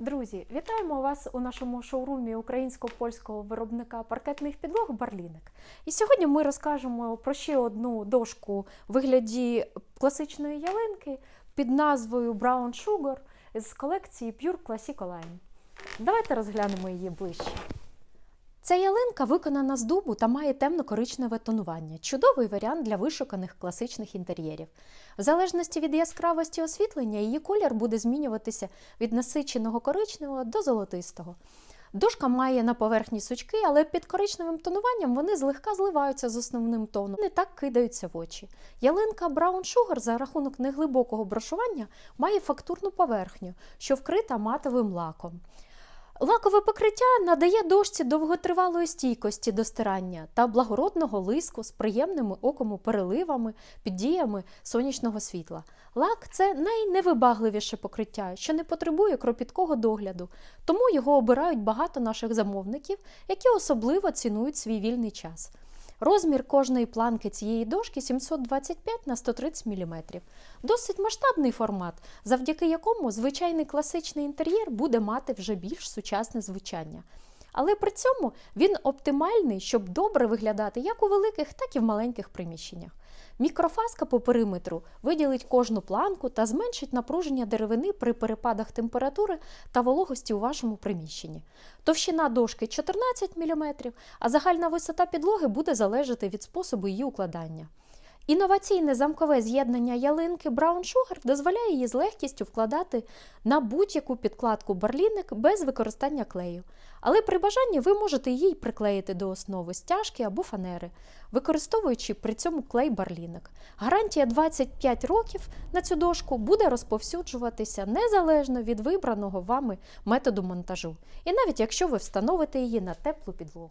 Друзі, вітаємо вас у нашому шоурумі українсько-польського виробника паркетних підлог Барліник. І сьогодні ми розкажемо про ще одну дошку в вигляді класичної ялинки під назвою Brown Sugar з колекції Pure Classic Line. Давайте розглянемо її ближче. Ця ялинка виконана з дубу та має темно-коричневе тонування. Чудовий варіант для вишуканих класичних інтер'єрів. В залежності від яскравості освітлення, її колір буде змінюватися від насиченого коричневого до золотистого. Дошка має на поверхні сучки, але під коричневим тонуванням вони злегка зливаються з основним тоном, не так кидаються в очі. Ялинка Brown Sugar за рахунок неглибокого брошування має фактурну поверхню, що вкрита матовим лаком. Лакове покриття надає дошці довготривалої стійкості до стирання та благородного лиску з приємними окому переливами під діями сонячного світла. Лак це найневибагливіше покриття, що не потребує кропіткого догляду, тому його обирають багато наших замовників, які особливо цінують свій вільний час. Розмір кожної планки цієї дошки 725 на 130 мм. Досить масштабний формат, завдяки якому звичайний класичний інтер'єр буде мати вже більш сучасне звучання. Але при цьому він оптимальний, щоб добре виглядати як у великих, так і в маленьких приміщеннях. Мікрофаска по периметру виділить кожну планку та зменшить напруження деревини при перепадах температури та вологості у вашому приміщенні. Товщина дошки 14 мм, а загальна висота підлоги буде залежати від способу її укладання. Інноваційне замкове з'єднання ялинки Brown Sugar дозволяє її з легкістю вкладати на будь-яку підкладку барліник без використання клею. Але при бажанні ви можете її приклеїти до основи стяжки або фанери, використовуючи при цьому клей барліник. Гарантія 25 років на цю дошку буде розповсюджуватися незалежно від вибраного вами методу монтажу, і навіть якщо ви встановите її на теплу підлогу.